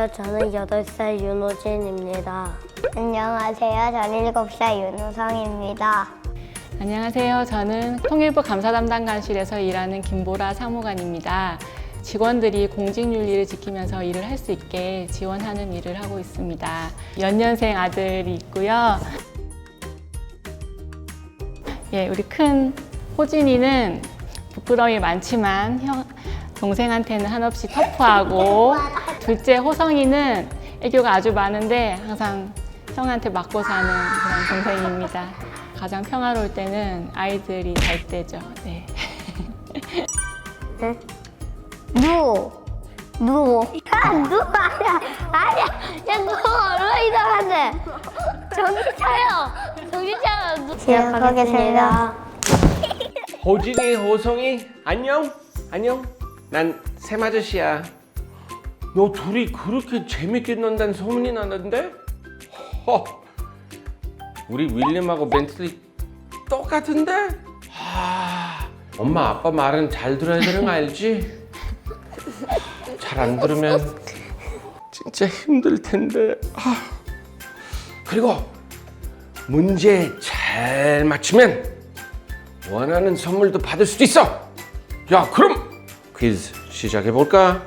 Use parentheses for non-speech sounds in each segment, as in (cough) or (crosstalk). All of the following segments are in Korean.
안녕하세요. 저는 8살 윤호진입니다. 안녕하세요. 저는 7살 윤우성입니다. 안녕하세요. 저는 통일부 감사 담당 관실에서 일하는 김보라 사무관입니다. 직원들이 공직윤리를 지키면서 일을 할 수 있게 지원하는 일을 하고 있습니다. 연년생 아들이 있고요. 예, 우리 큰 호진이는 부끄러움이 많지만 형, 동생한테는 한없이 터프하고 (laughs) 둘째 호성이는 애교가 아주 많은데 항상 형한테 맞고 사는 그런 동생입니다. 가장 평화로울 때는 아이들이 잘 때죠. 네. 누. 누. 야, 누 아니야. 아니야. 야, 누 얼마나 이상한데. 정신 차려. 정신 차려. 누. 시작하겠습니다. 호진이, 호성이, 안녕? 안녕? 난 샘아저씨야. 너 둘이 그렇게 재밌게 논다는 소문이 나는데? 허, 우리 윌리엄하고 벤틀리 똑같은데? 하, 엄마 아빠 말은 잘 들어야 되는 거 알지? 잘 안 들으면 진짜 힘들 텐데. 아. 그리고 문제 잘 맞추면 원하는 선물도 받을 수도 있어. 야, 그럼 퀴즈 시작해 볼까?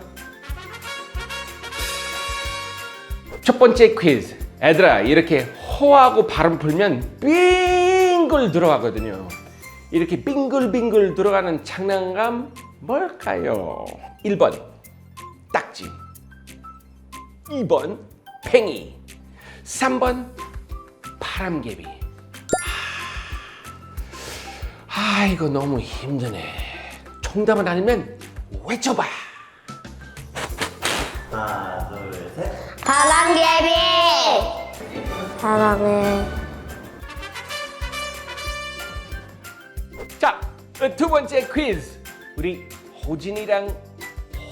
첫 번째 퀴즈. 애들아, 이렇게 호하고 발음 풀면 빙글 들어가거든요. 이렇게 빙글빙글 들어가는 장난감 뭘까요? 1번 딱지 2번 팽이 3번 바람개비 아 이거 너무 힘드네 정답은 아니면 외쳐봐 바람개비. 사랑해. 자두 번째 퀴즈. 우리 호진이랑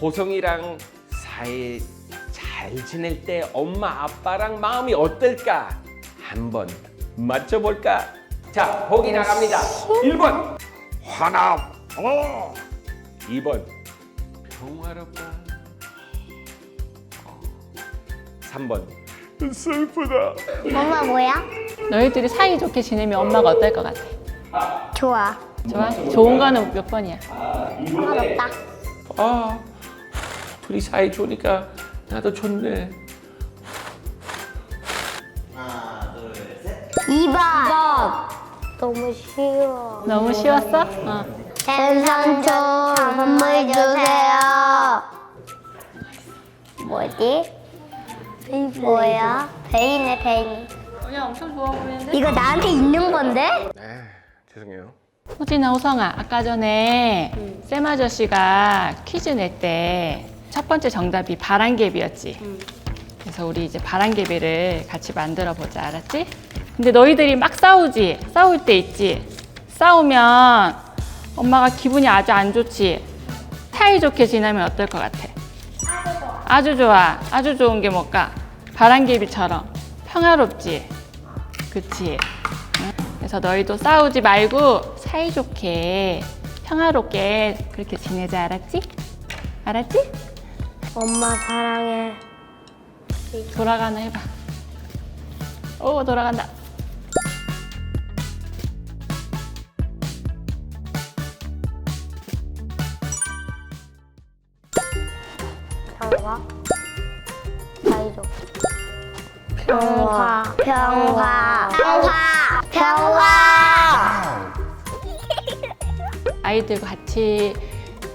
호성이랑 사이 잘 지낼 때 엄마 아빠랑 마음이 어떨까? 한번 맞춰볼까? 자 보기 나갑니다. 1번. 화나 어. 2번. 평화롭다 3번 슬프다 엄마 뭐야? 너희들이 사이좋게 지내면 엄마가 어떨 것 같아? 좋아. 좋아? 좋은 거는 몇 번이야? 어렵다. 아 둘이 사이 좋으니까 나도 좋네 2번. 너무 쉬워. 너무 쉬웠어? 어. 샘삼촌 선물 주세요. 뭐지? 뭐야? 베이네 베이. 그냥 엄청 좋아 보이는데? 이거 나한테 있는 건데? 네 죄송해요 호진아, 호성아, 아까 전에 쌤 아저씨가 퀴즈 낼 때 첫 번째 정답이 바람개비였지. 그래서 우리 이제 바람개비를 같이 만들어 보자, 알았지? 근데 너희들이 막 싸우지? 싸울 때 있지? 싸우면 엄마가 기분이 아주 안 좋지? 사이좋게 지내면 어떨 것 같아? 아주 좋아. 아주 좋은 게 뭘까? 바람개비처럼 평화롭지? 그치? 그래서 너희도 싸우지 말고 사이좋게 평화롭게 그렇게 지내자 알았지? 알았지? 엄마 사랑해. 돌아가나 해봐 오 돌아간다 평화. 평화, 평화, 평화, 평화. (laughs) 아이들과 같이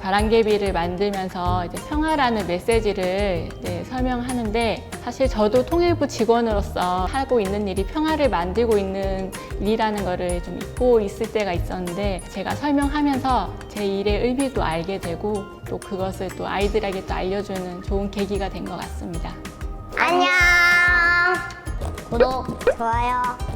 바람개비를 만들면서 이제 평화라는 메시지를 이제 설명하는데 사실 저도 통일부 직원으로서 하고 있는 일이 평화를 만들고 있는 일이라는 거를 좀 잊고 있을 때가 있었는데 제가 설명하면서 제 일의 의미도 알게 되고 또 그것을 또 아이들에게 또 알려주는 좋은 계기가 된 것 같습니다. 안녕. 구독, 좋아요